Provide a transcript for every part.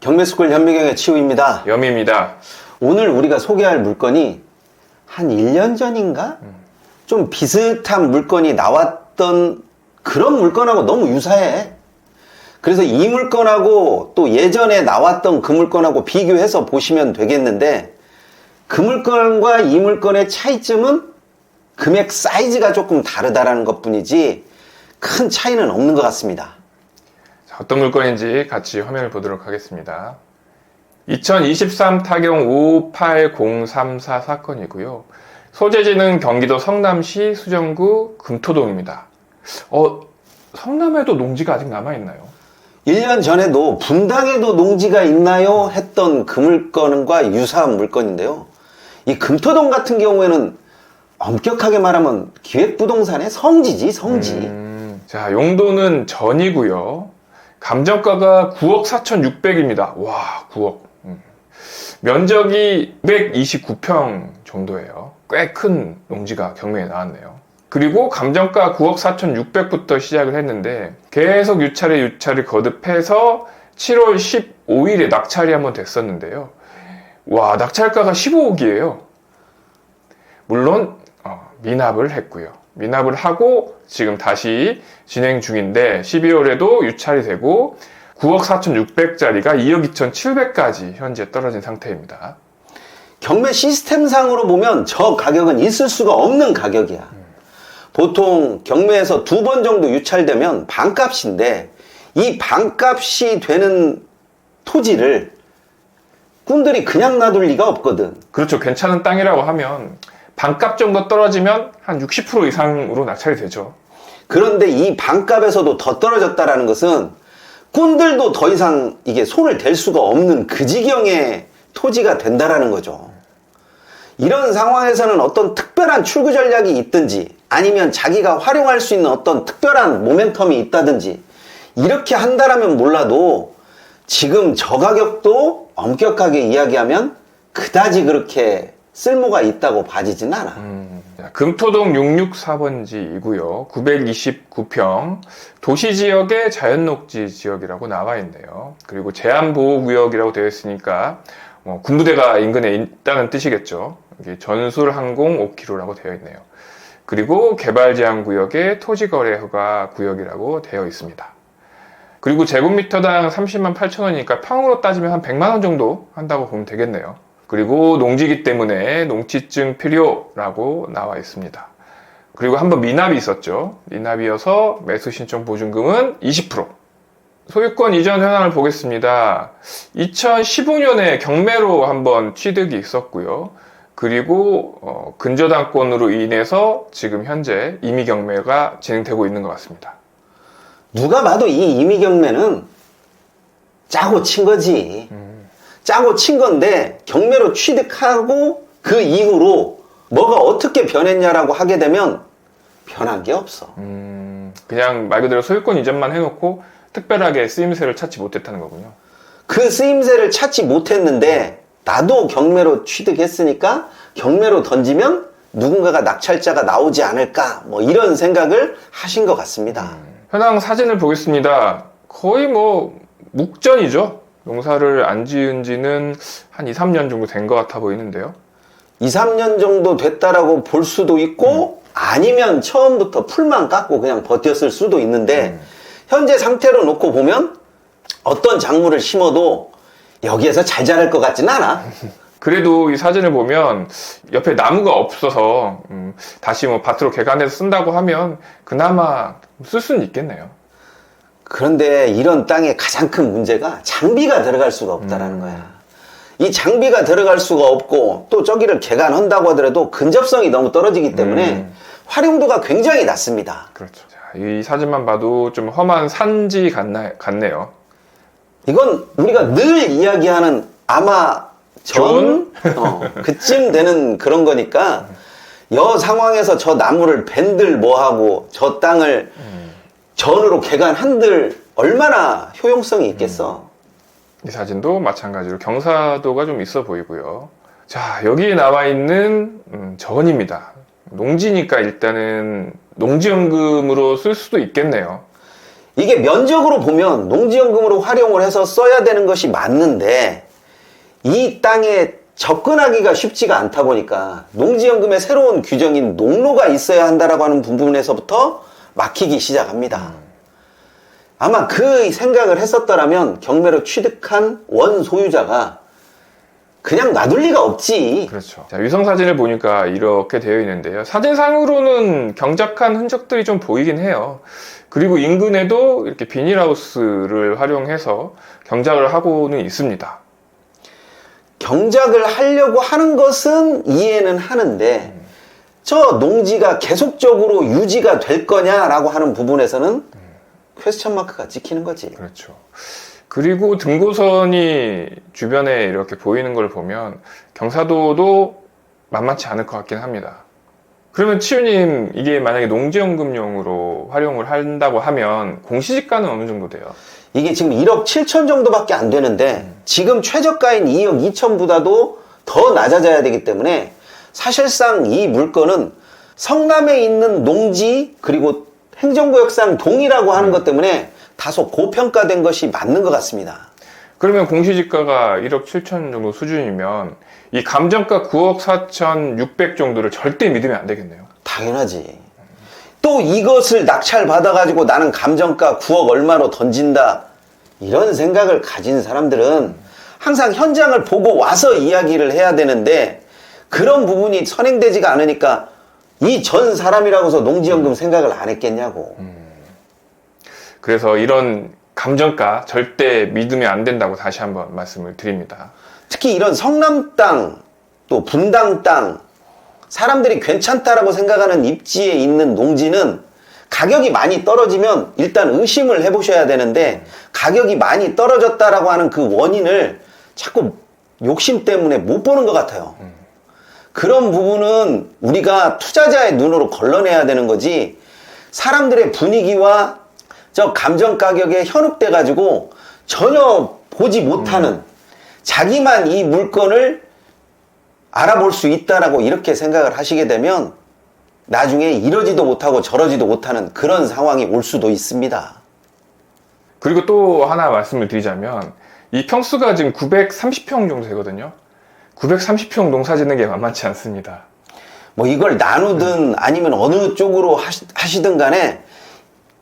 경매스쿨 현미경의 치우입니다. 염입니다. 오늘 우리가 소개할 물건이 한 1년 전인가? 좀 비슷한 물건이 나왔던 그런 물건하고 너무 유사해. 그래서 이 물건하고 또 예전에 나왔던 그 물건하고 비교해서 보시면 되겠는데 그 물건과 이 물건의 차이점은 금액 사이즈가 조금 다르다라는 것 뿐이지 큰 차이는 없는 것 같습니다. 자, 어떤 물건인지 같이 화면을 보도록 하겠습니다. 2023 타경 58034 사건이고요. 소재지는 경기도 성남시 수정구 금토동입니다. 어, 성남에도 농지가 아직 남아있나요? 1년 전에도 분당에도 농지가 있나요? 했던 그 물건과 유사한 물건인데요. 이 금토동 같은 경우에는 엄격하게 말하면 기획부동산의 성지지, 성지. 음, 자, 용도는 전이고요. 감정가가 9억 4,600입니다. 와, 9억. 음. 면적이 129평 정도예요. 꽤 큰 농지가 경매에 나왔네요. 그리고 감정가 9억 4,600부터 시작을 했는데 계속 유찰에 유찰을 거듭해서 7월 15일에 낙찰이 한번 됐었는데요. 와, 낙찰가가 15억이에요. 물론 어, 미납을 했고요. 미납을 하고 지금 다시 진행 중인데 12월에도 유찰이 되고 9억 4,600짜리가 2억 2,700까지 현재 떨어진 상태입니다. 경매 시스템상으로 보면 저 가격은 있을 수가 없는 가격이야. 보통 경매에서 두 번 정도 유찰되면 반값인데 이 반값이 되는 토지를 꾼들이 그냥 놔둘 리가 없거든. 그렇죠. 괜찮은 땅이라고 하면 반값 정도 떨어지면 한 60% 이상으로 낙찰이 되죠. 그런데 이 반값에서도 더 떨어졌다라는 것은 꾼들도 더 이상 이게 손을 댈 수가 없는 그 지경의 토지가 된다라는 거죠. 이런 상황에서는 어떤 특별한 출구 전략이 있든지 아니면 자기가 활용할 수 있는 어떤 특별한 모멘텀이 있다든지 이렇게 한다라면 몰라도 지금 저 가격도 엄격하게 이야기하면 그다지 그렇게 쓸모가 있다고 봐지진 않아. 자, 금토동 664번지이고요. 929평 도시지역의 자연녹지 지역이라고 나와 있네요. 그리고 제한보호구역이라고 되어 있으니까 뭐 군부대가 인근에 있다는 뜻이겠죠. 전술항공 5km라고 되어 있네요. 그리고 개발제한구역의 토지거래 허가 구역이라고 되어 있습니다. 그리고 제곱미터당 30만 8천 원이니까 평으로 따지면 한 100만 원 정도 한다고 보면 되겠네요. 그리고 농지기 때문에 농지증 필요라고 나와 있습니다. 그리고 한번 미납이 있었죠. 미납이어서 매수 신청 보증금은 20%. 소유권 이전 현황을 보겠습니다. 2015년에 경매로 한번 취득이 있었고요. 그리고 어, 근저당권으로 인해서 지금 현재 임의 경매가 진행되고 있는 것 같습니다. 누가 봐도 이 임의 경매는 짜고 친 거지. 짜고 친 건데 경매로 취득하고 그 이후로 뭐가 어떻게 변했냐라고 하게 되면 변한 게 없어. 음, 그냥 말 그대로 소유권 이전만 해놓고 특별하게 쓰임새를 찾지 못했다는 거군요. 그 쓰임새를 찾지 못했는데 나도 경매로 취득했으니까 경매로 던지면 누군가가 낙찰자가 나오지 않을까 뭐 이런 생각을 하신 것 같습니다. 현황 사진을 보겠습니다. 거의 뭐 묵전이죠. 농사를 안 지은 지는 한 2, 3년 정도 된 것 같아 보이는데요. 2, 3년 정도 됐다라고 볼 수도 있고 아니면 처음부터 풀만 깎고 그냥 버텼을 수도 있는데 현재 상태로 놓고 보면 어떤 작물을 심어도 여기에서 잘 자랄 것 같지는 않아. 그래도 이 사진을 보면 옆에 나무가 없어서 음, 다시 뭐 밭으로 개간해서 쓴다고 하면 그나마 쓸 수는 있겠네요. 그런데 이런 땅의 가장 큰 문제가 장비가 들어갈 수가 없다라는 거야. 이 장비가 들어갈 수가 없고 또 저기를 개간한다고 하더라도 근접성이 너무 떨어지기 때문에 음. 활용도가 굉장히 낮습니다. 그렇죠. 자, 이 사진만 봐도 좀 험한 산지 같나, 같네요. 이건 우리가 늘 이야기하는 아마 전 어, 그쯤 되는 그런 거니까 여 상황에서 저 나무를 밴들 뭐하고 저 땅을 전으로 개간 한들 얼마나 효용성이 있겠어. 이 사진도 마찬가지로 경사도가 좀 있어 보이고요. 자, 여기 나와 있는 음, 전입니다. 농지니까 일단은 농지연금으로 쓸 수도 있겠네요. 이게 면적으로 보면 농지연금으로 활용을 해서 써야 되는 것이 맞는데 이 땅에 접근하기가 쉽지가 않다 보니까 농지연금의 새로운 규정인 농로가 있어야 한다라고 하는 부분에서부터 막히기 시작합니다. 아마 그 생각을 했었더라면 경매로 취득한 원 소유자가 그냥 놔둘 리가 없지. 그렇죠. 자, 위성 사진을 보니까 이렇게 되어 있는데요. 사진상으로는 경작한 흔적들이 좀 보이긴 해요. 그리고 인근에도 이렇게 비닐하우스를 활용해서 경작을 하고는 있습니다. 경작을 하려고 하는 것은 이해는 하는데 저 농지가 계속적으로 유지가 될 거냐라고 하는 부분에서는 퀘스천 마크가 찍히는 거지. 그렇죠. 그리고 등고선이 주변에 이렇게 보이는 걸 보면 경사도도 만만치 않을 것 같긴 합니다. 그러면 치우님 이게 만약에 농지연금용으로 활용을 한다고 하면 공시지가는 어느 정도 돼요? 이게 지금 1억 7천 정도밖에 안 되는데 지금 최저가인 2억 2천보다도 더 낮아져야 되기 때문에 사실상 이 물건은 성남에 있는 농지 그리고 행정구역상 동이라고 하는 것 때문에 다소 고평가된 것이 맞는 것 같습니다. 그러면 공시지가가 1억 7천 정도 수준이면 이 감정가 9억 4천 6백 정도를 절대 믿으면 안 되겠네요. 당연하지. 또 이것을 낙찰 받아가지고 나는 감정가 9억 얼마로 던진다. 이런 생각을 가진 사람들은 항상 현장을 보고 와서 이야기를 해야 되는데 그런 부분이 선행되지가 않으니까 이 전 사람이라고서 농지연금 생각을 안 했겠냐고. 그래서 이런 감정가 절대 믿으면 안 된다고 다시 한번 말씀을 드립니다. 특히 이런 성남 땅, 또 분당 땅, 사람들이 괜찮다라고 생각하는 입지에 있는 농지는 가격이 많이 떨어지면 일단 의심을 해보셔야 되는데 가격이 많이 떨어졌다라고 하는 그 원인을 자꾸 욕심 때문에 못 보는 것 같아요. 그런 부분은 우리가 투자자의 눈으로 걸러내야 되는 거지 사람들의 분위기와 저 감정 가격에 현혹돼 가지고 전혀 보지 못하는 자기만 이 물건을 알아볼 수 있다라고 이렇게 생각을 하시게 되면 나중에 이러지도 못하고 저러지도 못하는 그런 상황이 올 수도 있습니다. 그리고 또 하나 말씀을 드리자면 이 평수가 지금 930평 정도 되거든요. 930평 농사 짓는 게 만만치 않습니다. 뭐 이걸 나누든 아니면 어느 쪽으로 하시, 하시든 간에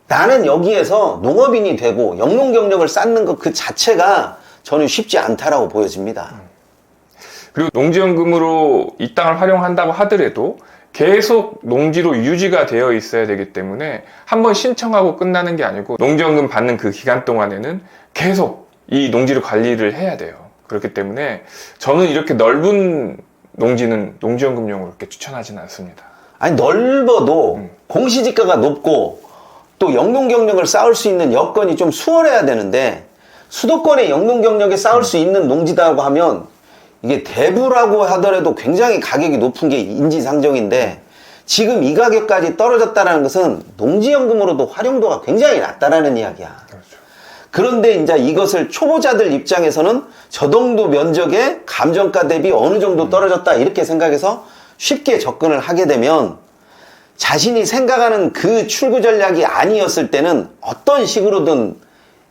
나는 여기에서 농업인이 되고 영농 경력을 쌓는 것 그 자체가 저는 쉽지 않다라고 보여집니다. 그리고 농지연금으로 이 땅을 활용한다고 하더라도 계속 농지로 유지가 되어 있어야 되기 때문에 한번 신청하고 끝나는 게 아니고 농지연금 받는 그 기간 동안에는 계속 이 농지를 관리를 해야 돼요. 그렇기 때문에 저는 이렇게 넓은 농지는 농지연금용으로 이렇게 추천하지는 않습니다. 아니 넓어도 공시지가가 높고 또 영농 경력을 쌓을 수 있는 여건이 좀 수월해야 되는데 수도권의 영농 경력에 쌓을 수 있는 농지다고 하면 이게 대부라고 하더라도 굉장히 가격이 높은 게 인지상정인데 지금 이 가격까지 떨어졌다는 것은 농지연금으로도 활용도가 굉장히 낮다라는 이야기야. 그런데 이제 이것을 초보자들 입장에서는 저 정도 면적의 감정가 대비 어느 정도 떨어졌다 이렇게 생각해서 쉽게 접근을 하게 되면 자신이 생각하는 그 출구 전략이 아니었을 때는 어떤 식으로든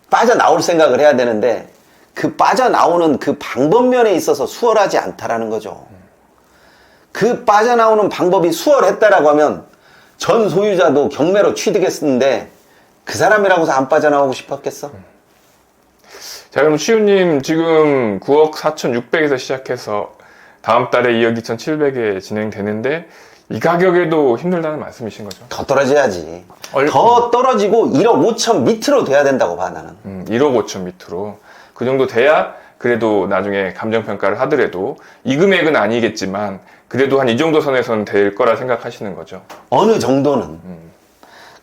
빠져나올 생각을 해야 되는데 그 빠져나오는 그 방법면에 있어서 수월하지 않다라는 거죠. 그 빠져나오는 방법이 수월했다라고 하면 전 소유자도 경매로 취득했는데 그 사람이라고서 안 빠져나오고 싶었겠어? 자, 그럼 시우님 지금 9억 4,600에서 시작해서 다음 달에 2억 2,700에 진행되는데 이 가격에도 힘들다는 말씀이신 거죠? 더 떨어져야지. 얼- 더 떨어지고 1억 5천 밑으로 돼야 된다고 봐 나는. 음, 1억 5천 밑으로 그 정도 돼야 그래도 나중에 감정 평가를 하더라도 이 금액은 아니겠지만 그래도 한 이 정도 선에서는 될 거라 생각하시는 거죠. 어느 정도는.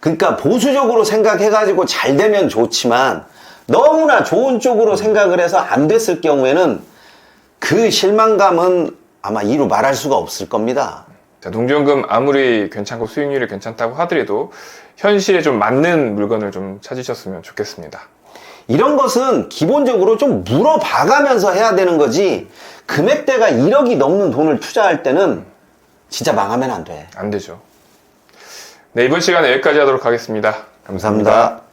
그러니까 보수적으로 생각해가지고 잘 되면 좋지만 너무나 좋은 쪽으로 생각을 해서 안 됐을 경우에는 그 실망감은 아마 이루 말할 수가 없을 겁니다. 자, 농지연금 아무리 괜찮고 수익률이 괜찮다고 하더라도 현실에 좀 맞는 물건을 좀 찾으셨으면 좋겠습니다. 이런 것은 기본적으로 좀 물어봐가면서 해야 되는 거지 금액대가 1억이 넘는 돈을 투자할 때는 진짜 망하면 안 돼. 안 되죠. 네, 이번 시간 에 여기까지 하도록 하겠습니다 감사합니다.